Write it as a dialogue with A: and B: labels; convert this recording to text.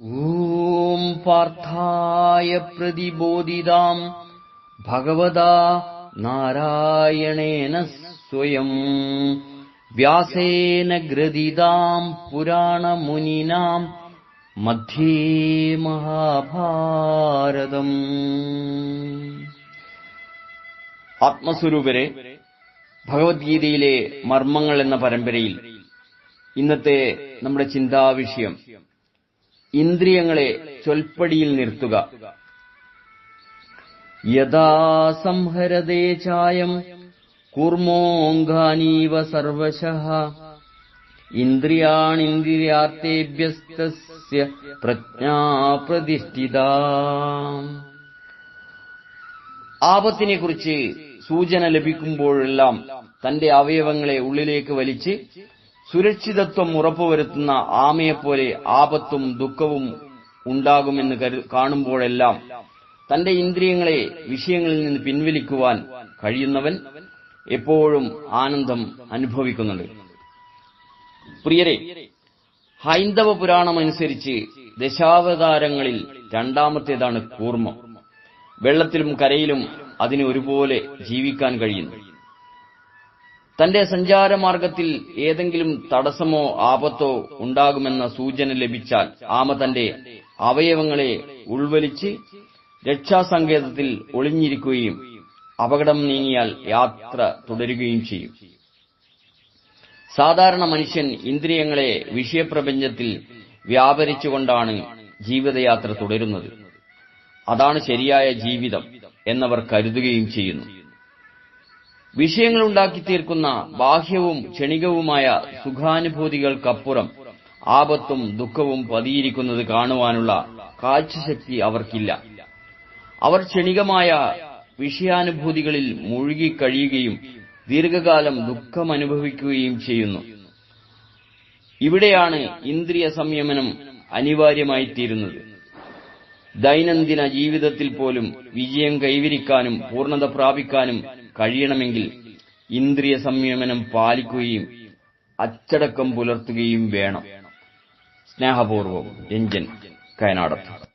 A: ॐ पार्थाय प्रतिबोधिताम् भगवता नारायणेन स्वयम् व्यासेन ग्रथिताम् पुराणमुनिनाम् मध्ये മഹാഭാരതം ആത്മസ്വരൂപരെ ഭഗവത്ഗീതയിലെ മർമ്മങ്ങൾ എന്ന പരമ്പരയിൽ ഇന്നത്തെ നമ്മുടെ ചിന്താവിഷയം ഇന്ദ്രിയങ്ങളെ ചൊൽപ്പടിയിൽ നിർത്തുക. യഥാ സംഹരതേ ചായം കൂർമോങ്കാനീവ സർവശ. ഇന്ദ്രിയാണിന്ദ്രിയാർത്ഥേഭ്യസ്തസ്യ പ്രജ്ഞാപ്രതിഷ്ഠിത ആപത്തിനെ കുറിച്ച് സൂചന ലഭിക്കുമ്പോഴെല്ലാം തന്റെ അവയവങ്ങളെ ഉള്ളിലേക്ക് വലിച്ച് സുരക്ഷിതത്വം ഉറപ്പുവരുത്തുന്ന ആമയെപ്പോലെ ആപത്തും ദുഃഖവും ഉണ്ടാകുമെന്ന് കാണുമ്പോഴെല്ലാം തന്റെ ഇന്ദ്രിയങ്ങളെ വിഷയങ്ങളിൽ നിന്ന് പിൻവലിക്കുവാൻ കഴിയുന്നവൻ എപ്പോഴും ആനന്ദം അനുഭവിക്കുന്നുണ്ട്. പ്രിയരെ ഹൈന്ദവ പുരാണമനുസരിച്ച് ദശാവതാരങ്ങളിൽ രണ്ടാമത്തേതാണ് കൂർമ്മം. വെള്ളത്തിലും കരയിലും അതിന് ഒരുപോലെ ജീവിക്കാൻ കഴിയുന്നു. തന്റെ സഞ്ചാരമാർഗത്തിൽ ഏതെങ്കിലും തടസ്സമോ ആപത്തോ ഉണ്ടാകുമെന്ന സൂചന ലഭിച്ചാൽ ആമ തന്റെ അവയവങ്ങളെ ഉൾവലിച്ച് രക്ഷാസങ്കേതത്തിൽ ഒളിഞ്ഞിരിക്കുകയും അപകടം നീങ്ങിയാൽ യാത്ര തുടരുകയും ചെയ്യും. സാധാരണ മനുഷ്യൻ ഇന്ദ്രിയങ്ങളെ വിഷയപ്രപഞ്ചത്തിൽ വ്യാപരിച്ചുകൊണ്ടാണ് ജീവിതയാത്ര തുടരുന്നത്. അതാണ് ശരിയായ ജീവിതം എന്നവർ കരുതുകയും ചെയ്യുന്നു. വിഷയങ്ങൾ ഉണ്ടാക്കി തീർക്കുന്ന ബാഹ്യവും ക്ഷണികവുമായ സുഖാനുഭൂതികൾക്കപ്പുറം ആപത്തും ദുഃഖവും പതിയിരിക്കുന്നത് കാണുവാനുള്ള കാഴ്ചശക്തി അവർക്കില്ല. അവർ ക്ഷണികമായ വിഷയാനുഭൂതികളിൽ മുഴുകിക്കഴിയുകയും ദീർഘകാലം ദുഃഖമനുഭവിക്കുകയും ചെയ്യുന്നു. ഇവിടെയാണ് ഇന്ദ്രിയ സംയമനം അനിവാര്യമായിത്തീരുന്നത്. ദൈനംദിന ജീവിതത്തിൽ പോലും വിജയം കൈവരിക്കാനും പൂർണത പ്രാപിക്കാനും കഴിയണമെങ്കിൽ ഇന്ദ്രിയ സംയമനം പാലിക്കുകയും അച്ചടക്കം പുലർത്തുകയും വേണം. സ്നേഹപൂർവം രഞ്ജൻ കയനാടത്ത്.